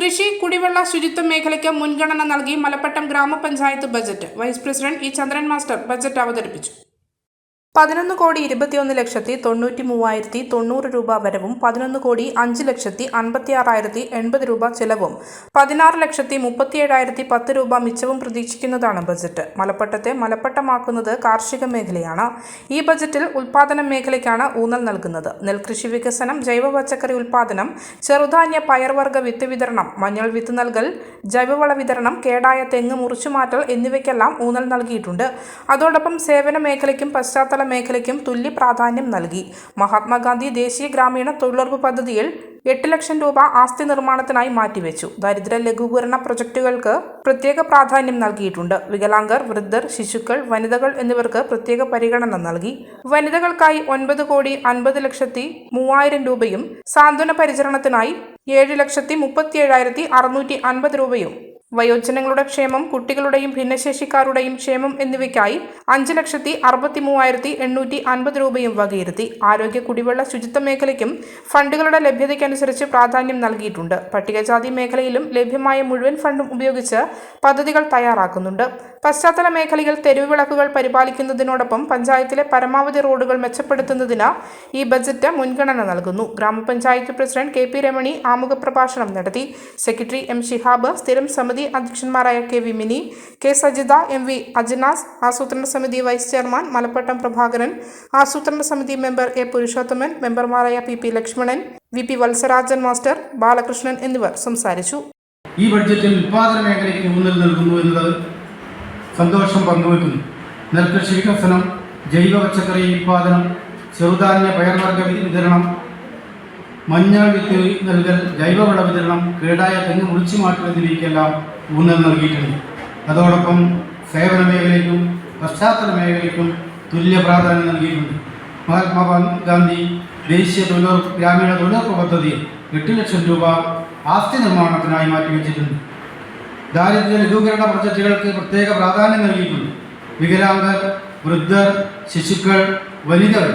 കൃഷി കുടിവെള്ള ശുചിത്വ മേഖലയ്ക്ക് മുൻഗണന നൽകി മലപ്പട്ടം ഗ്രാമപഞ്ചായത്ത് budget. Vice president E Chandran master budget അവതരിപ്പിച്ചു. പതിനൊന്ന് കോടി ഇരുപത്തിയൊന്ന് ലക്ഷത്തി തൊണ്ണൂറ്റി മൂവായിരത്തി തൊണ്ണൂറ് രൂപ വരവും പതിനൊന്ന് കോടി അഞ്ച് ലക്ഷത്തി അൻപത്തി ആറായിരത്തി എൺപത് രൂപ ചെലവും പതിനാറ് ലക്ഷത്തി മുപ്പത്തിയേഴായിരത്തി പത്ത് രൂപ മിച്ചവും പ്രതീക്ഷിക്കുന്നതാണ് ബജറ്റ്. മലപ്പട്ടത്തെ മലപ്പട്ടമാക്കുന്നത് കാർഷിക മേഖലയാണ്. ഈ ബജറ്റിൽ ഉൽപാദന മേഖലയ്ക്കാണ് ഊന്നൽ നൽകുന്നത്. നെൽകൃഷി വികസനം ജൈവ പച്ചക്കറി ഉൽപാദനം ചെറുധാന്യ പയർവർഗ വിത്ത് വിതരണം മഞ്ഞൾ വിത്ത് നൽകൽ ജൈവവള വിതരണം കേടായ തെങ്ങ് മുറിച്ചുമാറ്റൽ എന്നിവയ്ക്കെല്ലാം ഊന്നൽ നൽകിയിട്ടുണ്ട്. അതോടൊപ്പം സേവന മേഖലയ്ക്കും പശ്ചാത്തല മേഖലയ്ക്കും തുല്യ പ്രാധാന്യം നൽകി. മഹാത്മാഗാന്ധി ദേശീയ ഗ്രാമീണ തൊഴിലുറപ്പ് പദ്ധതിയിൽ എട്ട് ലക്ഷം രൂപ ആസ്തി നിർമ്മാണത്തിനായി മാറ്റിവെച്ചു. ദരിദ്ര ലഘൂകരണ പ്രൊജക്ടുകൾക്ക് പ്രത്യേക പ്രാധാന്യം നൽകിയിട്ടുണ്ട്. വികലാംഗർ വൃദ്ധർ ശിശുക്കൾ വനിതകൾ എന്നിവർക്ക് പ്രത്യേക പരിഗണന നൽകി. വനിതകൾക്കായി ഒൻപത് കോടി അൻപത് ലക്ഷത്തി മൂവായിരം രൂപയും സാന്ത്വന പരിചരണത്തിനായി ഏഴ് ലക്ഷത്തി മുപ്പത്തിയേഴായിരത്തി അറുന്നൂറ്റി അൻപത് രൂപയും വയോജനങ്ങളുടെ ക്ഷേമം കുട്ടികളുടെയും ഭിന്നശേഷിക്കാരുടെയും ക്ഷേമം എന്നിവയ്ക്കായി അഞ്ച് ലക്ഷത്തി അറുപത്തി മൂവായിരത്തി എണ്ണൂറ്റി അൻപത് രൂപയും വകയിരുത്തി. ആരോഗ്യ കുടിവെള്ള ശുചിത്വ മേഖലയ്ക്കും ഫണ്ടുകളുടെ ലഭ്യതയ്ക്കനുസരിച്ച് പ്രാധാന്യം നൽകിയിട്ടുണ്ട്. പട്ടികജാതി മേഖലയിലും ലഭ്യമായ മുഴുവൻ ഫണ്ടും ഉപയോഗിച്ച് പദ്ധതികൾ തയ്യാറാക്കുന്നുണ്ട്. പശ്ചാത്തല മേഖലയിൽ തെരുവിളക്കുകൾ പരിപാലിക്കുന്നതിനോടൊപ്പം പഞ്ചായത്തിലെ പരമാവധി റോഡുകൾ മെച്ചപ്പെടുത്തുന്നതിന് ഈ ബജറ്റ് മുൻഗണന നൽകുന്നു. ഗ്രാമപഞ്ചായത്ത് പ്രസിഡന്റ് കെ പി രമണി ആമുഖ പ്രഭാഷണം നടത്തി. സെക്രട്ടറി എം ഷിഹാബ് സ്ഥിരം സമിതി അധ്യക്ഷന്മാരായ K V Mini K Sajitha M V Ajnas ആസൂത്രണ സമിതി വൈസ് ചെയർമാൻ മലപ്പട്ടം പ്രഭാകരൻ ആസൂത്രണ സമിതി മെമ്പർ എ പുരുഷോത്തമൻ മെമ്പർമാരായ P P Lakshmanan V P Valsarajan master Balakrishnan എന്നിവർ സംസാരിച്ചു. ഈ ബഡ്ജറ്റിൽ ഉൽപാദന മേഖലയ്ക്ക് ഊന്നൽ നൽകുന്നു എന്നത് സന്തോഷം പങ്കുവെക്കുന്നു നെൽകൃഷി വികസനം ജൈവ പച്ചക്കറി ഉൽപാദനം ചെറുധാന്യ പയർവർഗ വിതരണം മഞ്ഞൾ വിത്ത് നൽകൽ ജൈവവള വിതരണം കേടായ തെങ്ങ് മുറിച്ചു മാറ്റുന്നതിലേക്കെല്ലാം ഊന്നൽ നൽകിയിട്ടുണ്ട്. അതോടൊപ്പം സേവന മേഖലയ്ക്കും പശ്ചാത്തല മേഖലയ്ക്കും തുല്യ പ്രാധാന്യം നൽകിയിട്ടുണ്ട്. മഹാത്മാഗാന്ധി ദേശീയ തൊഴിലുറപ്പ് ഗ്രാമീണ തൊഴിലുറപ്പ് പദ്ധതിയിൽ എട്ട് ലക്ഷം രൂപ ആസ്തി നിർമ്മാണത്തിനായി മാറ്റിവെച്ചിട്ടുണ്ട്. ദാരിദ്ര്യ ലഘൂകരണ പ്രൊജക്റ്റുകൾക്ക് പ്രത്യേക പ്രാധാന്യം നൽകിയിട്ടുണ്ട്. വികലാംഗർ വൃദ്ധർ ശിശുക്കൾ വനിതകൾ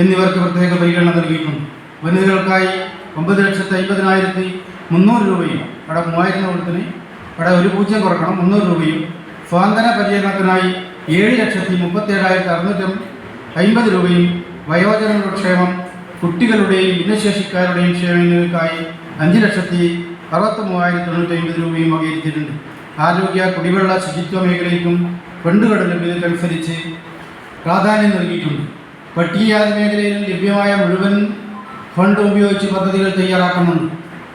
എന്നിവർക്ക് പ്രത്യേക പരിഗണന നൽകിയിട്ടുണ്ട്. വനിതകൾക്കായി ഒമ്പത് ലക്ഷത്തി അമ്പതിനായിരത്തി മുന്നൂറ് രൂപയും അവിടെ മൂവായിരം കൊടുത്തിന് അവിടെ ഒരു പൂജ്യം കുറക്കണം മുന്നൂറ് രൂപയും സ്വാതന്ത്ര്യ പരിചരണത്തിനായി ഏഴ് ലക്ഷത്തി മുപ്പത്തേഴായിരത്തി അറുന്നൂറ്റി അമ്പത് രൂപയും വയോജനങ്ങളുടെ ക്ഷേമം കുട്ടികളുടെയും ഭിന്നശേഷിക്കാരുടെയും ക്ഷേമങ്ങൾക്കായി അഞ്ച് ലക്ഷത്തി അറുപത്തി മൂവായിരത്തി തൊണ്ണൂറ്റി അമ്പത് രൂപയും വകയിരുത്തിയിട്ടുണ്ട്. ആരോഗ്യ കുടിവെള്ള ശുചിത്വ മേഖലയ്ക്കും പെണ്ണുകടലും ലഭ്യതയ്ക്കനുസരിച്ച് പ്രാധാന്യം നൽകിയിട്ടുണ്ട്. പട്ടികജാത മേഖലയിൽ ലഭ്യമായ മുഴുവൻ ഫണ്ട് ഉപയോഗിച്ച് പദ്ധതികൾ തയ്യാറാക്കുന്നുണ്ട്.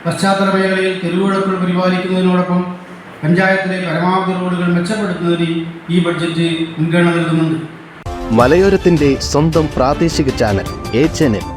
പശ്ചാത്തല മേഖലയിൽ തെരുവുകൾ പരിപാലിക്കുന്നതിനോടൊപ്പം പഞ്ചായത്തിലെ പരമാവധി റോഡുകൾ മെച്ചപ്പെടുത്തുന്നതിന് ഈ ബഡ്ജറ്റ് മുൻഗണന നൽകുന്നുണ്ട്. മലയോരത്തിന്റെ സ്വന്തം പ്രാദേശിക ചാനൽ എ ചാനൽ.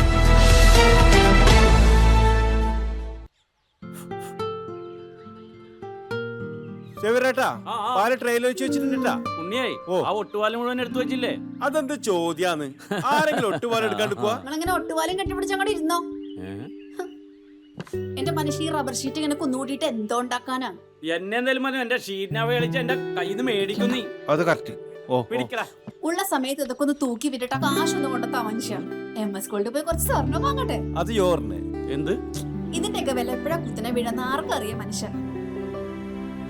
ചെവിരേട്ടാ ആ, ആ. പാൽ ട്രെയിലർ വെച്ച് വെച്ചിട്ടുണ്ടാ ഉണ്ണിയായി ഓ. ആ ഒട്ടുപാലം മുഴുവൻ എടുത്തു വെച്ചില്ലേ? അതെന്ത് ചോദ്യാന്ന്? ആരെങ്കിലും ഒട്ടുപാലം എടുക്കാണ്ട് പോവാ? നിങ്ങളങ്ങനെ ഒട്ടുപാലും കെട്ടിപ്പിടിച്ച് അങ്ങോട്ട് ഇരുന്നോ? എന്റെ മനുഷ്യ ഈ റബ്ബർ ഷീറ്റ് ഇങ്ങനെ കുന്നുകൂട്ടിയിട്ട് എന്തോ ഉണ്ടാക്കാനാ? എന്നെ എന്തായാലും മതി എന്റെ ഷീറ്റിനെ കളിച്ച് എന്റെ കയ്യിൽ നിന്ന് മേടിക്കും നീ. അത് കറക്റ്റ് ഓ ഓ. പിടിക്കടാ. ഉള്ള സമയത്ത് ഇതൊക്കെ ഒന്ന് തൂക്കി വിട്ടിട്ട് കാശൊന്നും കൊണ്ടെത്താ മനുഷ്യ. എം എസ് പോയി കുറച്ച് സ്വർണം വാങ്ങട്ടെ? അത് എന്ത്? ഇതിന്റെയൊക്കെ വില എപ്പോഴാ കുത്തിനെ വീഴുന്ന ആർക്കും അറിയാം മനുഷ്യ.